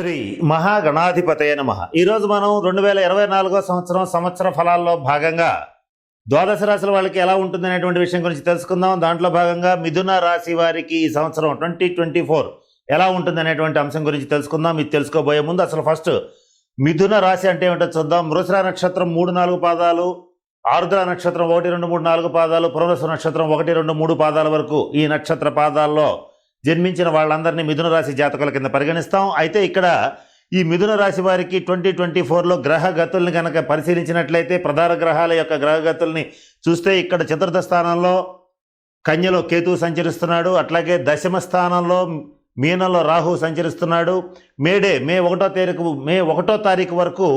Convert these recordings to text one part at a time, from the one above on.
శ్రీ మహాగణాధిపతయ నమ. ఈరోజు మనం రెండు వేల ఇరవై నాలుగో సంవత్సరం సంవత్సర ఫలాల్లో భాగంగా ద్వాదశ రాశుల వాళ్ళకి ఎలా ఉంటుంది అనేటువంటి విషయం గురించి తెలుసుకుందాం. దాంట్లో భాగంగా మిథున రాశి వారికి ఈ సంవత్సరం ట్వంటీ ట్వంటీ ఫోర్ ఎలా ఉంటుంది అనేటువంటి అంశం గురించి తెలుసుకుందాం. ఇది తెలుసుకోబోయే ముందు అసలు ఫస్ట్ మిథున రాశి అంటే ఏమిటో చూద్దాం. మృసర నక్షత్రం మూడు నాలుగు పాదాలు ఆరుద్ర నక్షత్రం ఒకటి రెండు మూడు నాలుగు పాదాలు పునరసు నక్షత్రం ఒకటి రెండు మూడు పాదాల వరకు ఈ నక్షత్ర పాదాల్లో జన్మించిన వాళ్ళందరినీ మిథున రాశి జాతకుల కింద పరిగణిస్తాం. అయితే ఇక్కడ ఈ మిథున రాశి వారికి ట్వంటీ ట్వంటీ ఫోర్లో గ్రహగతుల్ని కనుక పరిశీలించినట్లయితే ప్రధాన గ్రహాల యొక్క గ్రహగతుల్ని చూస్తే ఇక్కడ చతుర్థ స్థానంలో కన్యలో కేతువు సంచరిస్తున్నాడు. అట్లాగే దశమ స్థానంలో మీనంలో రాహు సంచరిస్తున్నాడు. మేడే మే ఒకటో తారీఖు మే ఒకటో తారీఖు వరకు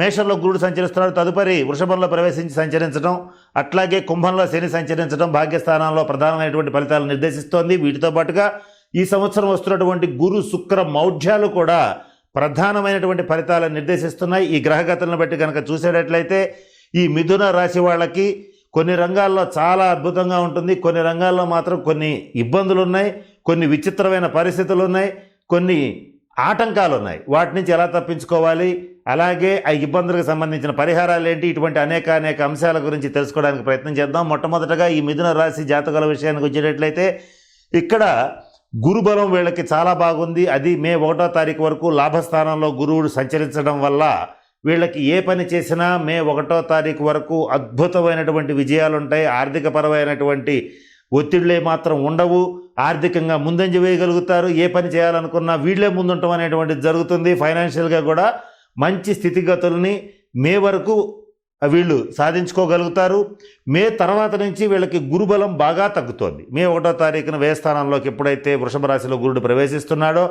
మేషంలో గురుడు సంచరిస్తున్నాడు. తదుపరి వృషభంలో ప్రవేశించి సంచరించడం అట్లాగే కుంభంలో శని సంచరించడం భాగ్యస్థానంలో ప్రధానమైనటువంటి ఫలితాలు నిర్దేశిస్తోంది. వీటితో పాటుగా ఈ సంవత్సరం వస్తున్నటువంటి గురు శుక్ర మౌఢ్యాలు కూడా ప్రధానమైనటువంటి ఫలితాలను నిర్దేశిస్తున్నాయి. ఈ గ్రహగతులను బట్టి కనుక చూసేటట్లయితే ఈ మిథున రాశి వాళ్ళకి కొన్ని రంగాల్లో చాలా అద్భుతంగా ఉంటుంది. కొన్ని రంగాల్లో మాత్రం కొన్ని ఇబ్బందులు ఉన్నాయి కొన్ని విచిత్రమైన పరిస్థితులు ఉన్నాయి కొన్ని ఆటంకాలు ఉన్నాయి వాటి నుంచి ఎలా తప్పించుకోవాలి? అలాగే ఆ ఇబ్బందులకు సంబంధించిన పరిహారాలు ఏంటి? ఇటువంటి అనేక అనేక అంశాల గురించి తెలుసుకోవడానికి ప్రయత్నం చేద్దాం. మొట్టమొదటగా ఈ మిథున రాశి జాతకాల విషయానికి వచ్చేటట్లయితే ఇక్కడ గురుబలం వీళ్ళకి చాలా బాగుంది. అది మే ఒకటో తారీఖు వరకు లాభస్థానంలో గురువుడు సంచరించడం వల్ల వీళ్ళకి ఏ పని చేసినా మే ఒకటో తారీఖు వరకు అద్భుతమైనటువంటి విజయాలు ఉంటాయి. ఆర్థికపరమైనటువంటి ఒత్తిడులే మాత్రం ఉండవు. ఆర్థికంగా ముందంజ వేయగలుగుతారు. ఏ పని చేయాలనుకున్నా వీళ్ళే ముందుంటాం అనేటువంటిది జరుగుతుంది. ఫైనాన్షియల్గా కూడా మంచి స్థితిగతుల్ని మే వరకు వీళ్ళు సాధించుకోగలుగుతారు. మే తర్వాత నుంచి వీళ్ళకి గురుబలం బాగా తగ్గుతోంది. మే ఒకటో తారీఖున వేయస్థానంలోకి ఎప్పుడైతే వృషభ రాశిలో గురుడు ప్రవేశిస్తున్నాడో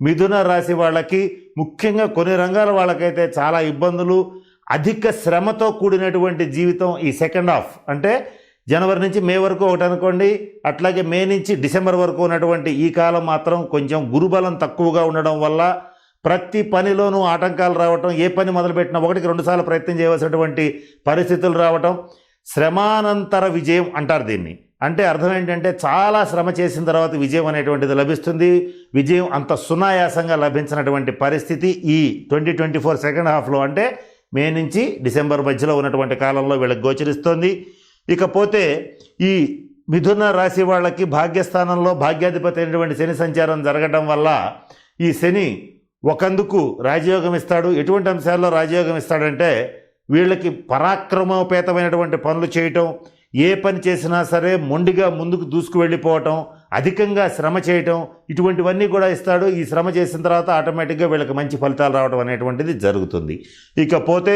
మిథున రాశి వాళ్ళకి ముఖ్యంగా కొన్ని రంగాల వాళ్ళకైతే చాలా ఇబ్బందులు అధిక శ్రమతో కూడినటువంటి జీవితం ఈ సెకండ్ హాఫ్. అంటే జనవరి నుంచి మే వరకు ఒకటి అనుకోండి అట్లాగే మే నుంచి డిసెంబర్ వరకు ఉన్నటువంటి ఈ కాలం మాత్రం కొంచెం గురుబలం తక్కువగా ఉండడం వల్ల ప్రతి పనిలోనూ ఆటంకాలు రావటం ఏ పని మొదలుపెట్టినా ఒకటికి రెండుసార్లు ప్రయత్నం చేయవలసినటువంటి పరిస్థితులు రావటం శ్రమానంతర విజయం అంటారు దీన్ని. అంటే అర్థం ఏంటంటే చాలా శ్రమ చేసిన తర్వాత విజయం అనేటువంటిది లభిస్తుంది. విజయం అంత సునాయాసంగా లభించినటువంటి పరిస్థితి ఈ ట్వంటీ ట్వంటీ ఫోర్ సెకండ్ హాఫ్లో. అంటే మే నుంచి డిసెంబర్ మధ్యలో ఉన్నటువంటి కాలంలో వీళ్ళకి గోచరిస్తోంది. ఇకపోతే ఈ మిథున రాశి వాళ్ళకి భాగ్యస్థానంలో భాగ్యాధిపతి అయినటువంటి శని సంచారం జరగడం వల్ల ఈ శని ఒకందుకు రాజయోగం ఇస్తాడు. ఎటువంటి అంశాల్లో రాజయోగం ఇస్తాడంటే వీళ్ళకి పరాక్రమోపేతమైనటువంటి పనులు చేయటం ఏ పని చేసినా సరే మొండిగా ముందుకు దూసుకు వెళ్ళిపోవటం అధికంగా శ్రమ చేయటం ఇటువంటివన్నీ కూడా ఇస్తాడు. ఈ శ్రమ చేసిన తర్వాత ఆటోమేటిక్గా వీళ్ళకి మంచి ఫలితాలు రావడం అనేటువంటిది జరుగుతుంది. ఇకపోతే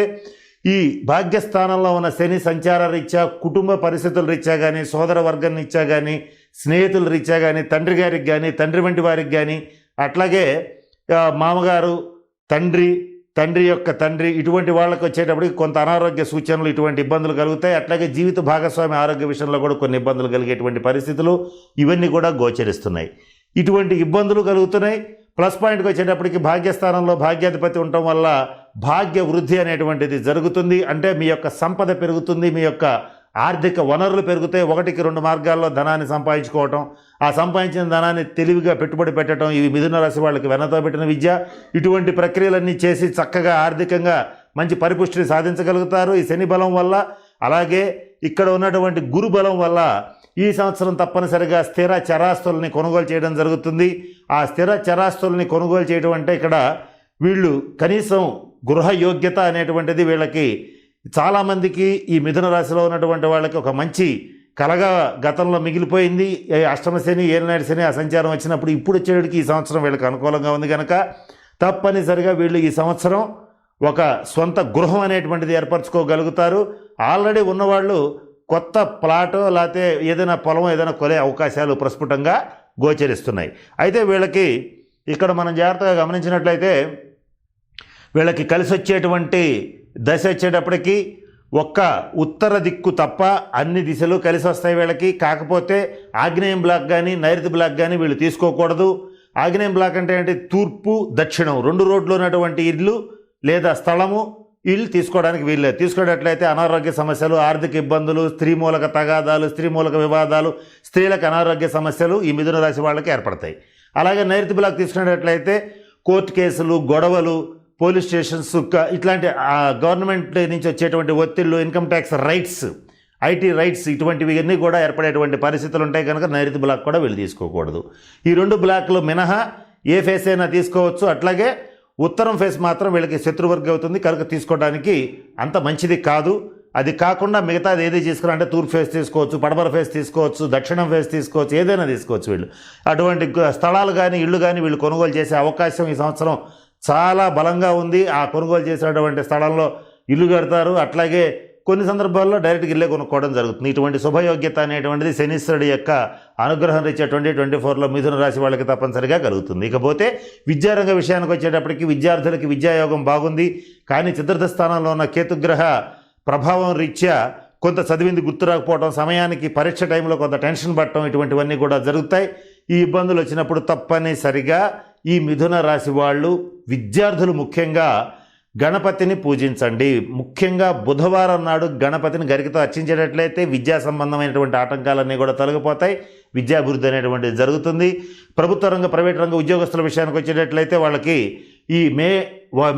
ఈ భాగ్యస్థానంలో ఉన్న శని సంచార రీత్యా కుటుంబ పరిస్థితుల రీత్యా కానీ సోదర వర్గం రీత్యా కానీ స్నేహితుల రీత్యా కానీ తండ్రి గారికి కానీ తండ్రి వంటి వారికి కానీ అట్లాగే మామగారు తండ్రి తండ్రి యొక్క తండ్రి ఇటువంటి వాళ్ళకి వచ్చేటప్పటికి కొంత అనారోగ్య సూచనలు ఇటువంటి ఇబ్బందులు కలుగుతాయి. అట్లాగే జీవిత భాగస్వామి ఆరోగ్య విషయంలో కూడా కొన్ని ఇబ్బందులు కలిగేటువంటి పరిస్థితులు ఇవన్నీ కూడా గోచరిస్తున్నాయి. ఇటువంటి ఇబ్బందులు కలుగుతున్నాయి. ప్లస్ పాయింట్కి వచ్చేటప్పటికి భాగ్యస్థానంలో భాగ్యాధిపతి ఉండటం వల్ల భాగ్య వృద్ధి అనేటువంటిది జరుగుతుంది. అంటే మీ యొక్క సంపద పెరుగుతుంది. మీ యొక్క ఆర్థిక వనరులు పెరిగితే ఒకటికి రెండు మార్గాల్లో ధనాన్ని సంపాదించుకోవటం ఆ సంపాదించిన ధనాన్ని తెలివిగా పెట్టుబడి పెట్టడం ఇవి మిథున రాశి వాళ్ళకి వెనతో పెట్టిన విద్య. ఇటువంటి ప్రక్రియలన్నీ చేసి చక్కగా ఆర్థికంగా మంచి పరిపుష్టిని సాధించగలుగుతారు. ఈ శని బలం వల్ల అలాగే ఇక్కడ ఉన్నటువంటి గురు బలం వల్ల ఈ సంవత్సరం తప్పనిసరిగా స్థిర చరాస్తుల్ని కొనుగోలు చేయడం జరుగుతుంది. ఆ స్థిర చరాస్తుల్ని కొనుగోలు చేయడం అంటే ఇక్కడ వీళ్ళు కనీసం గృహ యోగ్యత అనేటువంటిది వీళ్ళకి చాలామందికి ఈ మిథున రాశిలో ఉన్నటువంటి వాళ్ళకి ఒక మంచి కలగా గతంలో మిగిలిపోయింది. అష్టమశని ఏలనాడు శని ఏలినాడు శని ఆ సంచారం వచ్చినప్పుడు ఇప్పుడు వచ్చేటికి ఈ సంవత్సరం వీళ్ళకి అనుకూలంగా ఉంది కనుక తప్పనిసరిగా వీళ్ళు ఈ సంవత్సరం ఒక సొంత గృహం అనేటువంటిది ఏర్పరచుకోగలుగుతారు. ఆల్రెడీ ఉన్నవాళ్ళు కొత్త ప్లాటో లేకపోతే ఏదైనా పొలం ఏదైనా కొనే అవకాశాలు ప్రస్ఫుటంగా గోచరిస్తున్నాయి. అయితే వీళ్ళకి ఇక్కడ మనం జాగ్రత్తగా గమనించినట్లయితే వీళ్ళకి కలిసి వచ్చేటువంటి దశ వచ్చేటప్పటికి ఒక్క ఉత్తర దిక్కు తప్ప అన్ని దిశలు కలిసి వస్తాయి వీళ్ళకి. కాకపోతే ఆగ్నేయం బ్లాక్ కానీ నైరుతి బ్లాక్ కానీ వీళ్ళు తీసుకోకూడదు. ఆగ్నేయం బ్లాక్ అంటే ఏంటి? తూర్పు దక్షిణం. రెండు రోడ్లు ఉన్నటువంటి ఇల్లు లేదా స్థలము ఇల్లు తీసుకోవడానికి వీల్లేదు. తీసుకునేటట్లయితే అనారోగ్య సమస్యలు ఆర్థిక ఇబ్బందులు స్త్రీ మూలక తగాదాలు స్త్రీ మూలక వివాదాలు స్త్రీలకు అనారోగ్య సమస్యలు ఈ మిథున రాశి వాళ్ళకి ఏర్పడతాయి. అలాగే నైరుతి బ్లాక్ తీసుకునేటట్లయితే కోర్టు కేసులు గొడవలు పోలీస్ స్టేషన్స్ ఇట్లాంటి గవర్నమెంట్ నుంచి వచ్చేటువంటి ఒత్తిళ్ళు income tax raids IT raids ఇటువంటివి అన్నీ కూడా ఏర్పడేటువంటి పరిస్థితులు ఉంటాయి కనుక నైరుతి బ్లాక్ కూడా వీళ్ళు తీసుకోకూడదు. ఈ రెండు బ్లాక్లు మినహా ఏ ఫేస్ అయినా తీసుకోవచ్చు. అట్లాగే ఉత్తరం ఫేస్ మాత్రం వీళ్ళకి శత్రువర్గం అవుతుంది. కనుక తీసుకోవడానికి అంత మంచిది కాదు. అది కాకుండా మిగతాది ఏది తీసుకురా అంటే తూర్పు ఫేస్ తీసుకోవచ్చు పడమర ఫేస్ తీసుకోవచ్చు దక్షిణం ఫేస్ తీసుకోవచ్చు ఏదైనా తీసుకోవచ్చు వీళ్ళు. అటువంటి స్థలాలు కానీ ఇళ్ళు కానీ వీళ్ళు కొనుగోలు చేసే అవకాశం ఈ సంవత్సరం చాలా బలంగా ఉంది. ఆ కొనుగోలు చేసినటువంటి స్థలంలో ఇల్లు కడతారు. అట్లాగే కొన్ని సందర్భాల్లో డైరెక్ట్గా ఇల్లే కొనుక్కోవడం జరుగుతుంది. ఇటువంటి శుభయోగ్యత అనేటువంటిది శనీశ్వరుడి యొక్క అనుగ్రహం రీత్యా ట్వంటీ ట్వంటీ ఫోర్లో మిథున రాశి వాళ్ళకి తప్పనిసరిగా కలుగుతుంది. ఇకపోతే విద్యారంగ విషయానికి వచ్చేటప్పటికి విద్యార్థులకి విద్యాయోగం బాగుంది. కానీ చతుర్థ స్థానంలో ఉన్న కేతుగ్రహ ప్రభావం రీత్యా కొంత చదివింది గుర్తు రాకపోవడం సమయానికి పరీక్ష టైంలో కొంత టెన్షన్ పడటం ఇటువంటివన్నీ కూడా జరుగుతాయి. ఈ ఇబ్బందులు వచ్చినప్పుడు తప్పనిసరిగా ఈ మిథున రాశి వాళ్ళు విద్యార్థులు ముఖ్యంగా గణపతిని పూజించండి. ముఖ్యంగా బుధవారం నాడు గణపతిని గరికతో అర్చించేటట్లయితే విద్యా సంబంధమైనటువంటి ఆటంకాలన్నీ కూడా తొలగిపోతాయి. విద్యాభివృద్ధి అనేటువంటిది జరుగుతుంది. ప్రభుత్వ రంగ ప్రైవేట్ రంగ ఉద్యోగస్తుల విషయానికి వచ్చేటట్లయితే వాళ్ళకి ఈ మే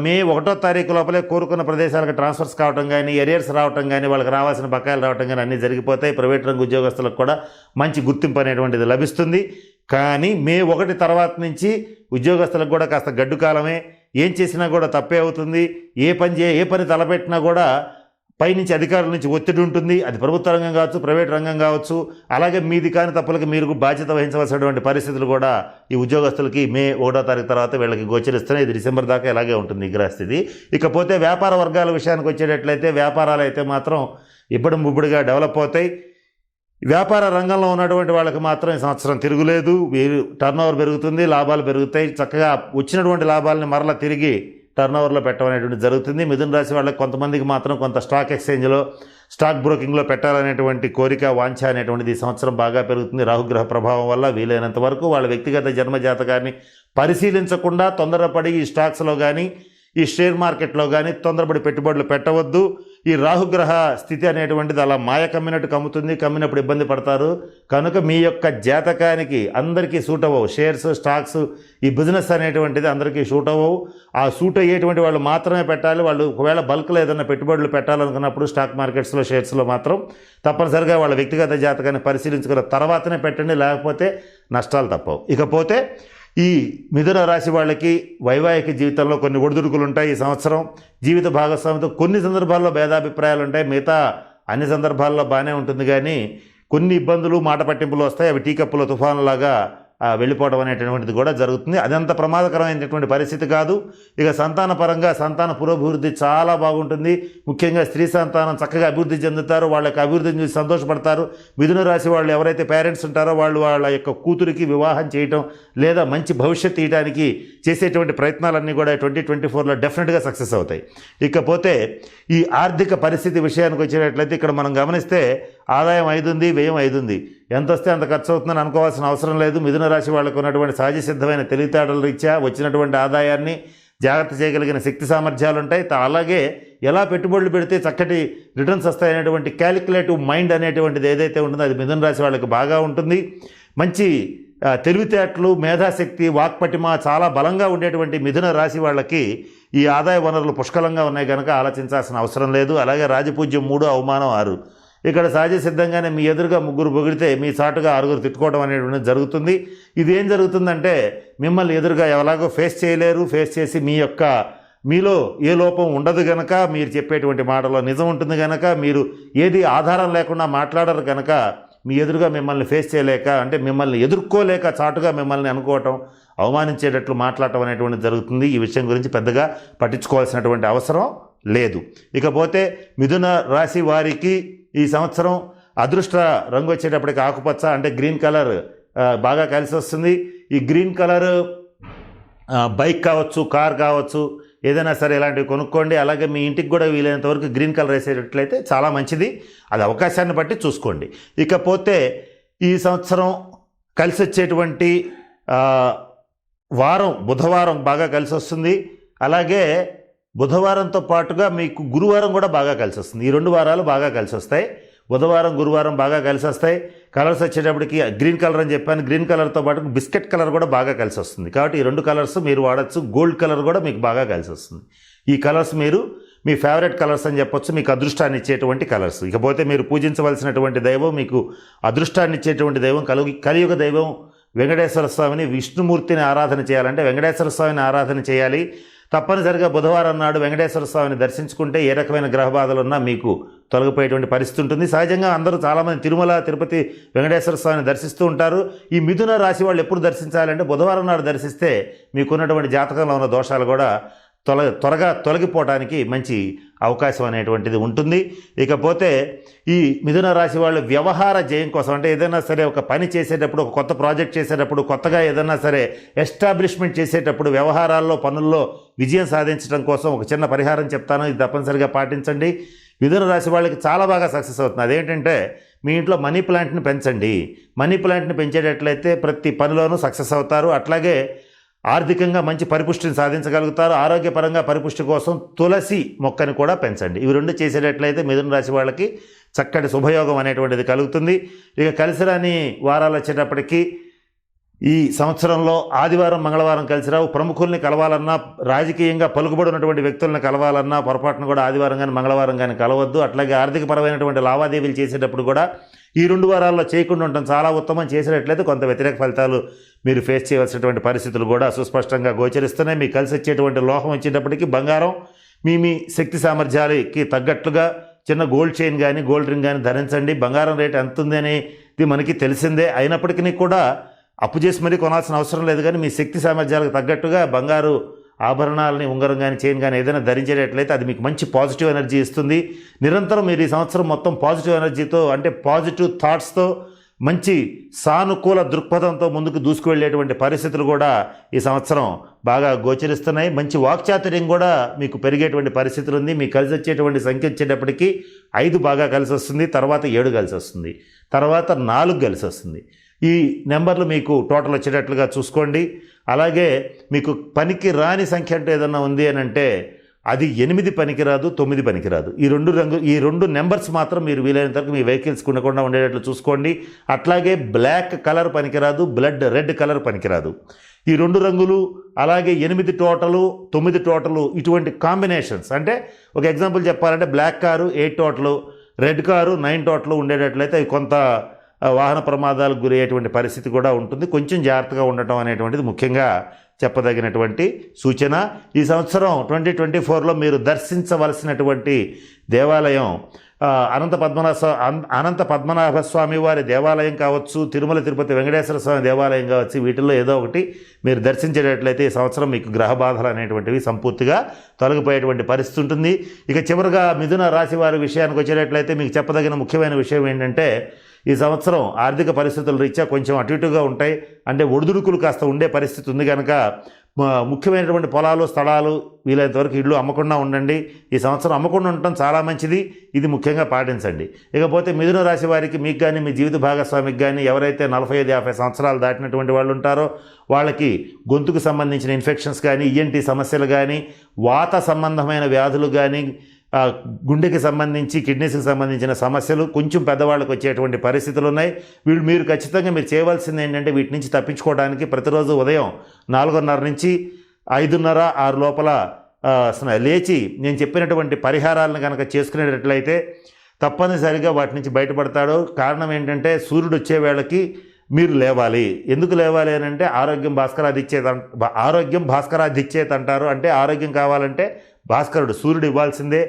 మే ఒకటో తారీఖు లోపలే కోరుకున్న ప్రదేశాలకు ట్రాన్స్ఫర్స్ కావటం కానీ ఎరియర్స్ రావటం కానీ వాళ్ళకి రావాల్సిన బకాయిలు రావటం కానీ అన్నీ జరిగిపోతాయి. ప్రైవేట్ రంగ ఉద్యోగస్తులకు కూడా మంచి గుర్తింపు అనేటువంటిది లభిస్తుంది. కానీ మే ఒకటి తర్వాత నుంచి ఉద్యోగస్తులకు కూడా కాస్త గడ్డు కాలమే. ఏం చేసినా కూడా తప్పే అవుతుంది. ఏ పని చే ఏ పని తలపెట్టినా కూడా పైనుంచి అధికారుల నుంచి ఒత్తిడి ఉంటుంది. అది ప్రభుత్వ రంగం కావచ్చు ప్రైవేట్ రంగం కావచ్చు. అలాగే మీది కాని తప్పులకి మీరు బాధ్యత వహించవలసినటువంటి పరిస్థితులు కూడా ఈ ఉద్యోగస్తులకి మే ఒకటో తారీఖు తర్వాత వీళ్ళకి గోచరిస్తున్నాయి. ఇది డిసెంబర్ దాకా ఇలాగే ఉంటుంది ఈ గ్రహస్థితి. ఇకపోతే వ్యాపార వర్గాల విషయానికి వచ్చేటట్లయితే వ్యాపారాలు అయితే మాత్రం ఇబ్బడి ముబ్బుడిగా డెవలప్ అవుతాయి. వ్యాపార రంగంలో ఉన్నటువంటి వాళ్ళకి మాత్రం ఈ సంవత్సరం తిరుగులేదు. టర్న్ ఓవర్ పెరుగుతుంది లాభాలు పెరుగుతాయి. చక్కగా వచ్చినటువంటి లాభాలని మరలా తిరిగి టర్న్ ఓవర్లో పెట్టడం జరుగుతుంది. మిథున రాశి వాళ్ళకి కొంతమందికి మాత్రం కొంత స్టాక్ ఎక్స్చేంజ్లో స్టాక్ బ్రోకింగ్లో పెట్టాలనేటువంటి కోరిక వాంఛ అనేటువంటిది ఈ సంవత్సరం బాగా పెరుగుతుంది. రాహుగ్రహ ప్రభావం వల్ల వీలైనంత వరకు వాళ్ళ వ్యక్తిగత జన్మ జాతకాన్ని పరిశీలించకుండా తొందరపడి ఈ స్టాక్స్లో కానీ ఈ షేర్ మార్కెట్లో కానీ తొందరపడి పెట్టుబడులు పెట్టవద్దు. ఈ రాహుగ్రహ స్థితి అనేటువంటిది అలా మాయ కమ్మినట్టు కమ్ముతుంది కమ్మినప్పుడు ఇబ్బంది పడతారు. కనుక మీ యొక్క జాతకానికి అందరికీ సూట్ అవ్వవు. షేర్స్ స్టాక్స్ ఈ బిజినెస్ అనేటువంటిది అందరికీ సూట్ అవ్వవు. ఆ సూట్ అయ్యేటువంటి వాళ్ళు మాత్రమే పెట్టాలి. వాళ్ళు ఒకవేళ బల్క్లో ఏదైనా పెట్టుబడులు పెట్టాలనుకున్నప్పుడు స్టాక్ మార్కెట్స్లో షేర్స్లో మాత్రం తప్పనిసరిగా వాళ్ళ వ్యక్తిగత జాతకాన్ని పరిశీలించుకున్న తర్వాతనే పెట్టండి. లేకపోతే నష్టాలు తప్పవు. ఇకపోతే ఈ మిథున రాశి వాళ్ళకి వైవాహిక జీవితంలో కొన్ని ఒడిదుడుకులు ఉంటాయి ఈ సంవత్సరం. జీవిత భాగస్వామితో కొన్ని సందర్భాల్లో భేదాభిప్రాయాలు ఉంటాయి. మిగతా అన్ని సందర్భాల్లో బాగానే ఉంటుంది. కానీ కొన్ని ఇబ్బందులు మాట పట్టింపులు వస్తాయి. అవి టీ కప్పుల తుఫానులాగా వెళ్ళిపోవడం అనేటటువంటిది కూడా జరుగుతుంది. అదంత ప్రమాదకరమైనటువంటి పరిస్థితి కాదు. ఇక సంతాన పరంగా సంతాన పురోభివృద్ధి చాలా బాగుంటుంది. ముఖ్యంగా స్త్రీ సంతానం చక్కగా అభివృద్ధి చెందుతారు. వాళ్ళ యొక్క అభివృద్ధిని చూసి సంతోషపడతారు. మిథున రాశి వాళ్ళు ఎవరైతే పేరెంట్స్ ఉంటారో వాళ్ళు వాళ్ళ యొక్క కూతురికి వివాహం చేయటం లేదా మంచి భవిష్యత్తు ఇవ్వడానికి చేసేటువంటి ప్రయత్నాలన్నీ కూడా ట్వంటీ ట్వంటీ ఫోర్లో డెఫినెట్గా సక్సెస్ అవుతాయి. ఇకపోతే ఈ ఆర్థిక పరిస్థితి విషయానికి వచ్చినట్లయితే ఇక్కడ మనం గమనిస్తే ఆదాయం ఐదు ఉంది వ్యయం ఐదు ఉంది ఎంత వస్తే అంత ఖర్చు అవుతుందని అనుకోవాల్సిన అవసరం లేదు. మిథున రాశి వాళ్ళకు ఉన్నటువంటి సహజ సిద్ధమైన తెలివితేటల రీత్యా వచ్చినటువంటి ఆదాయాన్ని జాగ్రత్త చేయగలిగిన శక్తి సామర్థ్యాలు ఉంటాయి అలాగే ఎలా పెట్టుబడులు పెడితే చక్కటి రిటర్న్స్ వస్తాయనేటువంటి క్యాలిక్యులేటివ్ మైండ్ అనేటువంటిది ఏదైతే ఉంటుందో అది మిథున రాశి వాళ్ళకి బాగా ఉంటుంది. మంచి తెలివితేటలు మేధాశక్తి వాక్పటిమ చాలా బలంగా ఉండేటువంటి మిథున రాశి వాళ్ళకి ఈ ఆదాయ వనరులు పుష్కలంగా ఉన్నాయి కనుక ఆలోచించాల్సిన అవసరం లేదు. అలాగే రాజపూజ్యం మూడు అవమానం ఆరు. ఇక్కడ సహజ సిద్ధంగానే మీ ఎదురుగా ముగ్గురు పొగిడితే మీ చాటుగా ఆరుగురు తిట్టుకోవడం అనేటువంటిది జరుగుతుంది. ఇది ఏం జరుగుతుందంటే మిమ్మల్ని ఎదురుగా ఎలాగో ఫేస్ చేయలేరు ఫేస్ చేసి మీ యొక్క మీలో ఏ లోపం ఉండదు గనక మీరు చెప్పేటువంటి మాటలో నిజం ఉంటుంది గనక మీరు ఏది ఆధారం లేకుండా మాట్లాడరు గనక మీ ఎదురుగా మిమ్మల్ని ఫేస్ చేయలేక అంటే మిమ్మల్ని ఎదుర్కోలేక చాటుగా మిమ్మల్ని అనుకోవటం అవమానించేటట్లు మాట్లాడటం అనేటువంటిది జరుగుతుంది. ఈ విషయం గురించి పెద్దగా పట్టించుకోవాల్సినటువంటి అవసరం లేదు. ఇకపోతే మిథున రాశి వారికి ఈ సంవత్సరం అదృష్ట రంగు వచ్చేటప్పటికి ఆకుపచ్చ అంటే గ్రీన్ కలర్ బాగా కలిసి వస్తుంది. ఈ గ్రీన్ కలర్ బైక్ కావచ్చు కార్ కావచ్చు ఏదైనా సరే ఇలాంటివి కొనుక్కోండి. అలాగే మీ ఇంటికి కూడా వీలైనంత వరకు గ్రీన్ కలర్ వేసేటట్లయితే చాలా మంచిది. అది అవకాశాన్ని బట్టి చూసుకోండి. ఇకపోతే ఈ సంవత్సరం కలిసి వచ్చేటువంటి వారం బుధవారం బాగా కలిసి వస్తుంది. అలాగే బుధవారంతో పాటుగా మీకు గురువారం కూడా బాగా కలిసి వస్తుంది ఈ రెండు వారాలు బాగా కలిసి వస్తాయి బుధవారం గురువారం బాగా కలిసి వస్తాయి కలర్స్ వచ్చేటప్పటికి గ్రీన్ కలర్ అని చెప్పాను. గ్రీన్ కలర్తో పాటు బిస్కెట్ కలర్ కూడా బాగా కలిసి వస్తుంది కాబట్టి ఈ రెండు కలర్స్ మీరు వాడచ్చు. గోల్డ్ కలర్ కూడా మీకు బాగా కలిసి వస్తుంది ఈ కలర్స్ మీరు మీ ఫేవరెట్ కలర్స్ అని చెప్పొచ్చు. మీకు అదృష్టాన్ని ఇచ్చేటువంటి కలర్స్. ఇకపోతే మీరు పూజించవలసినటువంటి దైవం మీకు అదృష్టాన్ని ఇచ్చేటువంటి దైవం కలుగు కలియుగ దైవం వెంకటేశ్వర స్వామిని విష్ణుమూర్తిని ఆరాధన చేయాలంటే వెంకటేశ్వర స్వామిని ఆరాధన చేయాలి. తప్పనిసరిగా బుధవారం నాడు వెంకటేశ్వర స్వామిని దర్శించుకుంటే ఏ రకమైన గ్రహ బాధలు ఉన్నా మీకు తొలగిపోయేటువంటి పరిస్థితి ఉంటుంది. సహజంగా అందరూ చాలామంది తిరుమల తిరుపతి వెంకటేశ్వర స్వామిని దర్శిస్తూ ఉంటారు. ఈ మిథున రాశి వాళ్ళు ఎప్పుడు దర్శించాలంటే బుధవారం నాడు దర్శిస్తే మీకున్నటువంటి జాతకంలో ఉన్న దోషాలు కూడా తొలగ త్వరగా తొలగిపోవడానికి మంచి అవకాశం అనేటువంటిది ఉంటుంది. ఇకపోతే ఈ మిథున రాశి వాళ్ళు వ్యవహార జయం కోసం అంటే ఏదైనా సరే ఒక పని చేసేటప్పుడు ఒక కొత్త ప్రాజెక్ట్ చేసేటప్పుడు కొత్తగా ఏదైనా సరే ఎస్టాబ్లిష్మెంట్ చేసేటప్పుడు వ్యవహారాల్లో పనుల్లో విజయం సాధించడం కోసం ఒక చిన్న పరిహారం చెప్తాను. ఇది తప్పనిసరిగా పాటించండి. మిథున రాశి వాళ్ళకి చాలా బాగా సక్సెస్ అవుతుంది. అదేంటంటే మీ ఇంట్లో మనీ ప్లాంట్ని పెంచండి. మనీ ప్లాంట్ని పెంచేటట్లయితే ప్రతి పనిలోనూ సక్సెస్ అవుతారు. అట్లాగే ఆర్థికంగా మంచి పరిపుష్టిని సాధించగలుగుతారు. ఆరోగ్యపరంగా పరిపుష్టి కోసం తులసి మొక్కని కూడా పెంచండి. ఇవి రెండు చేసేటట్లయితే మిథున రాశి వాళ్ళకి చక్కటి శుభయోగం అనేటువంటిది కలుగుతుంది. ఇక కలిసి రాని వారాలు వచ్చేటప్పటికీ ఈ సంవత్సరంలో ఆదివారం మంగళవారం కలిసి రావు ప్రముఖుల్ని కలవాలన్నా రాజకీయంగా పలుకుబడి ఉన్నటువంటి వ్యక్తులను కలవాలన్నా పొరపాటున కూడా ఆదివారం కానీ మంగళవారం కానీ కలవద్దు. అట్లాగే ఆర్థికపరమైనటువంటి లావాదేవీలు చేసేటప్పుడు కూడా ఈ రెండు వారాల్లో చేయకుండా ఉండటం చాలా ఉత్తమం. చేసినట్లయితే కొంత వ్యతిరేక ఫలితాలు మీరు ఫేస్ చేయవలసినటువంటి పరిస్థితులు కూడా సుస్పష్టంగా గోచరిస్తున్నాయి. మీకు కలిసి వచ్చేటువంటి లోహం వచ్చేటప్పటికి బంగారం మీ మీ శక్తి సామర్థ్యాలకి తగ్గట్లుగా చిన్న గోల్డ్ చైన్ కానీ గోల్డ్ రింగ్ కానీ ధరించండి. బంగారం రేట్ ఎంత ఉంది అనేది మనకి తెలిసిందే. అయినప్పటికీ కూడా అప్పు చేసి మరీ కొనాల్సిన అవసరం లేదు కానీ మీ శక్తి సామర్థ్యాలకు తగ్గట్టుగా బంగారు ఆభరణాలని ఉంగరం కానీ చైన్ కానీ ఏదైనా ధరించేటట్లయితే అది మీకు మంచి పాజిటివ్ ఎనర్జీ ఇస్తుంది. నిరంతరం మీరు ఈ సంవత్సరం మొత్తం పాజిటివ్ ఎనర్జీతో అంటే పాజిటివ్ థాట్స్తో మంచి సానుకూల దృక్పథంతో ముందుకు దూసుకువెళ్ళేటువంటి పరిస్థితులు కూడా ఈ సంవత్సరం బాగా గోచరిస్తున్నాయి. మంచి వాక్చాతుర్యం కూడా మీకు పెరిగేటువంటి పరిస్థితులు ఉంది మీకు కలిసి వచ్చేటువంటి సంఖ్య వచ్చేటప్పటికి ఐదు బాగా కలిసి వస్తుంది తర్వాత ఏడు కలిసి వస్తుంది తర్వాత నాలుగు కలిసి వస్తుంది ఈ నెంబర్లు మీకు టోటల్ వచ్చేటట్లుగా చూసుకోండి. అలాగే మీకు పనికి రాని సంఖ్య అంటే ఏదన్నా ఉంది అని అంటే అది ఎనిమిది పనికిరాదు తొమ్మిది పనికిరాదు ఈ రెండు రంగు ఈ రెండు నెంబర్స్ మాత్రం మీరు వీలైనంత వరకు మీ వెహికల్స్ ఉండకుండా ఉండేటట్లు చూసుకోండి. అట్లాగే బ్లాక్ కలర్ పనికిరాదు బ్లడ్ రెడ్ కలర్ పనికిరాదు ఈ రెండు రంగులు అలాగే ఎనిమిది టోటలు తొమ్మిది టోటలు ఇటువంటి కాంబినేషన్స్. అంటే ఒక ఎగ్జాంపుల్ చెప్పాలంటే black car eight total red car nine total ఉండేటట్లయితే అవి కొంత వాహన ప్రమాదాలకు గురయ్యేటువంటి పరిస్థితి కూడా ఉంటుంది. కొంచెం జాగ్రత్తగా ఉండటం అనేటువంటిది ముఖ్యంగా చెప్పదగినటువంటి సూచన. ఈ సంవత్సరం ట్వంటీ ట్వంటీ ఫోర్లో మీరు దర్శించవలసినటువంటి దేవాలయం అనంత పద్మనాభ అన్- అనంత పద్మనాభ స్వామి వారి దేవాలయం కావచ్చు తిరుమల తిరుపతి వెంకటేశ్వర స్వామి దేవాలయం కావచ్చు వీటిల్లో ఏదో ఒకటి మీరు దర్శించేటట్లయితే ఈ సంవత్సరం మీకు గ్రహ బాధలు అనేటువంటివి సంపూర్తిగా తొలగిపోయేటువంటి పరిస్థితి ఉంటుంది. ఇక చివరిగా మిథున రాశి వారి విషయానికి వచ్చేటట్లయితే మీకు చెప్పదగిన ముఖ్యమైన విషయం ఏంటంటే ఈ సంవత్సరం ఆర్థిక పరిస్థితుల రీత్యా కొంచెం అటు ఇటుగా ఉంటాయి. అంటే ఒడిదుడుకులు కాస్త ఉండే పరిస్థితి ఉంది కనుక ముఖ్యమైనటువంటి పొలాలు స్థలాలు వీలైనంత వరకు ఇళ్ళు అమ్మకుండా ఉండండి. ఈ సంవత్సరం అమ్మకుండా ఉండటం చాలా మంచిది. ఇది ముఖ్యంగా పాటించండి. ఇకపోతే మిథున రాశి వారికి మీకు కానీ మీ జీవిత భాగస్వామికి కానీ ఎవరైతే నలభై ఐదు యాభై సంవత్సరాలు దాటినటువంటి వాళ్ళు ఉంటారో వాళ్ళకి గొంతుకు సంబంధించిన ఇన్ఫెక్షన్స్ కానీ ఈఎన్టీ సమస్యలు కానీ వాత సంబంధమైన వ్యాధులు కానీ గుండెకి సంబంధించి కిడ్నీస్కి సంబంధించిన సమస్యలు కొంచెం పెద్దవాళ్ళకి వచ్చేటువంటి పరిస్థితులు ఉన్నాయి. వీళ్ళు మీరు ఖచ్చితంగా మీరు చేయవలసింది ఏంటంటే వీటి నుంచి తప్పించుకోవడానికి ప్రతిరోజు ఉదయం నాలుగున్నర నుంచి ఐదున్నర ఆరు లోపల లేచి నేను చెప్పినటువంటి పరిహారాలను కనుక చేసుకునేటట్లయితే తప్పనిసరిగా వాటి నుంచి బయటపడతాడు. కారణం ఏంటంటే సూర్యుడు వచ్చే వేళకి మీరు లేవాలి. ఎందుకు లేవాలి అని అంటే ఆరోగ్యం భాస్కరాదిచ్చేత ఆరోగ్యం భాస్కరాదిచ్చేత అంటారు అంటే ఆరోగ్యం కావాలంటే భాస్కరుడు సూర్యుడు ఇవ్వాల్సిందే.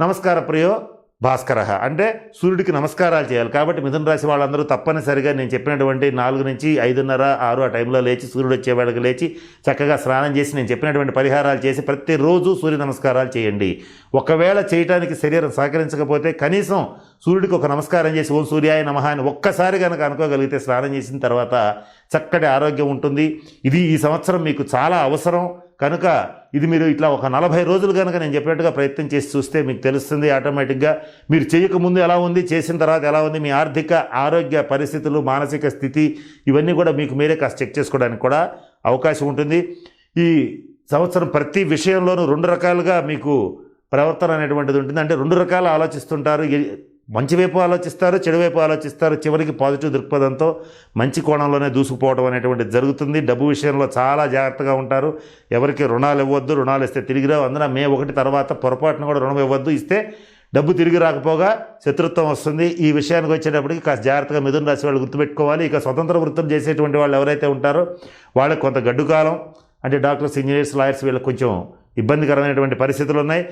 నమస్కార ప్రియో భాస్కర. అంటే సూర్యుడికి నమస్కారాలు చేయాలి. కాబట్టి మిథున రాశి వాళ్ళందరూ తప్పనిసరిగా నేను చెప్పినటువంటి నాలుగు నుంచి ఐదున్నర ఆరు ఆ టైంలో లేచి సూర్యుడు వచ్చే లేచి చక్కగా స్నానం చేసి నేను చెప్పినటువంటి పరిహారాలు చేసి ప్రతిరోజు సూర్య నమస్కారాలు చేయండి. ఒకవేళ చేయటానికి శరీరం సహకరించకపోతే కనీసం సూర్యుడికి ఒక నమస్కారం చేసి ఓం సూర్యాయ నమ అని ఒక్కసారి కనుక అనుకోగలిగితే స్నానం చేసిన తర్వాత చక్కటి ఆరోగ్యం ఉంటుంది. ఇది ఈ సంవత్సరం మీకు చాలా అవసరం. కనుక ఇది మీరు ఇట్లా ఒక నలభై రోజులు కనుక నేను చెప్పినట్టుగా ప్రయత్నం చేసి చూస్తే మీకు తెలుస్తుంది ఆటోమేటిక్గా. మీరు చేయకముందు ఎలా ఉంది చేసిన తర్వాత ఎలా ఉంది మీ ఆర్థిక ఆరోగ్య పరిస్థితులు మానసిక స్థితి ఇవన్నీ కూడా మీకు మీరే కాస్త చెక్ చేసుకోవడానికి కూడా అవకాశం ఉంటుంది. ఈ సంవత్సరం ప్రతి విషయంలోనూ రెండు రకాలుగా మీకు ప్రవర్తన అనేటువంటిది ఉంటుంది. అంటే రెండు రకాలు ఆలోచిస్తుంటారు. మంచి వైపు ఆలోచిస్తారు చెడు వైపు ఆలోచిస్తారు చివరికి పాజిటివ్ దృక్పథంతో మంచి కోణంలోనే దూసుకుపోవడం అనేటువంటిది జరుగుతుంది. డబ్బు విషయంలో చాలా జాగ్రత్తగా ఉంటారు. ఎవరికి రుణాలు ఇవ్వద్దు రుణాలు ఇస్తే తిరిగి రావు. అందున మే ఒకటి తర్వాత పొరపాటున కూడా రుణం ఇవ్వద్దు ఇస్తే డబ్బు తిరిగి రాకపోగా శత్రుత్వం వస్తుంది. ఈ విషయానికి వచ్చేటప్పటికి కాస్త జాగ్రత్తగా మిథున రాశి వాళ్ళు గుర్తుపెట్టుకోవాలి. ఇక స్వతంత్ర వృత్తం చేసేటువంటి వాళ్ళు ఎవరైతే ఉంటారో వాళ్ళకి కొంత గడ్డు కాలం అంటే డాక్టర్స్ ఇంజనీర్స్ లాయర్స్ వీళ్ళకి కొంచెం ఇబ్బందికరమైనటువంటి పరిస్థితులు ఉన్నాయి.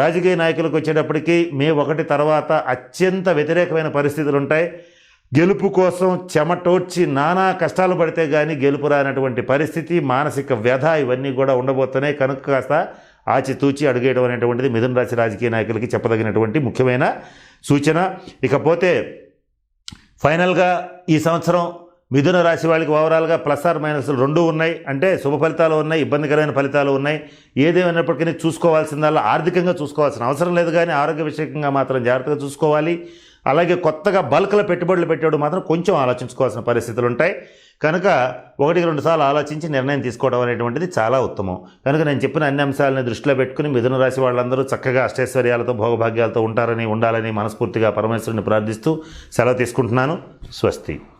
రాజకీయ నాయకులకు వచ్చేటప్పటికీ మే ఒకటి తర్వాత అత్యంత వ్యతిరేకమైన పరిస్థితులు ఉంటాయి. గెలుపు కోసం చెమటోడ్చి నానా కష్టాలు పడితే కానీ గెలుపు రానటువంటి పరిస్థితి మానసిక వ్యధ ఇవన్నీ కూడా ఉండబోతున్నాయి. కనుక కాస్త ఆచితూచి అడుగేయడం అనేటువంటిది మిథున రాశి రాజకీయ నాయకులకి చెప్పదగినటువంటి ముఖ్యమైన సూచన. ఇకపోతే ఫైనల్గా ఈ సంవత్సరం మిథున రాశి వాళ్ళకి ఓవరాల్గా ప్లస్ ఆర్ మైనస్ రెండు ఉన్నాయి. అంటే శుభ ఫలితాలు ఉన్నాయి ఇబ్బందికరమైన ఫలితాలు ఉన్నాయి. ఏదేమైనప్పటికీ చూసుకోవాల్సిందల్లా ఆర్థికంగా చూసుకోవాల్సిన అవసరం లేదు కానీ ఆరోగ్య విషయంగా మాత్రం జాగ్రత్తగా చూసుకోవాలి. అలాగే కొత్తగా బల్క్లో పెట్టుబడులు పెట్టేవాడు మాత్రం కొంచెం ఆలోచించుకోవాల్సిన పరిస్థితులు ఉంటాయి. కనుక ఒకటికి రెండు సార్లు ఆలోచించి నిర్ణయం తీసుకోవడం అనేటువంటిది చాలా ఉత్తమం. కనుక నేను చెప్పిన అన్ని అంశాలని దృష్టిలో పెట్టుకుని మిథున రాశి వాళ్ళందరూ చక్కగా అష్టైశ్వర్యాలతో భోగభాగ్యాలతో ఉంటారని ఉండాలని మనస్ఫూర్తిగా పరమేశ్వరుని ప్రార్థిస్తూ సెలవు తీసుకుంటున్నాను. స్వస్తి.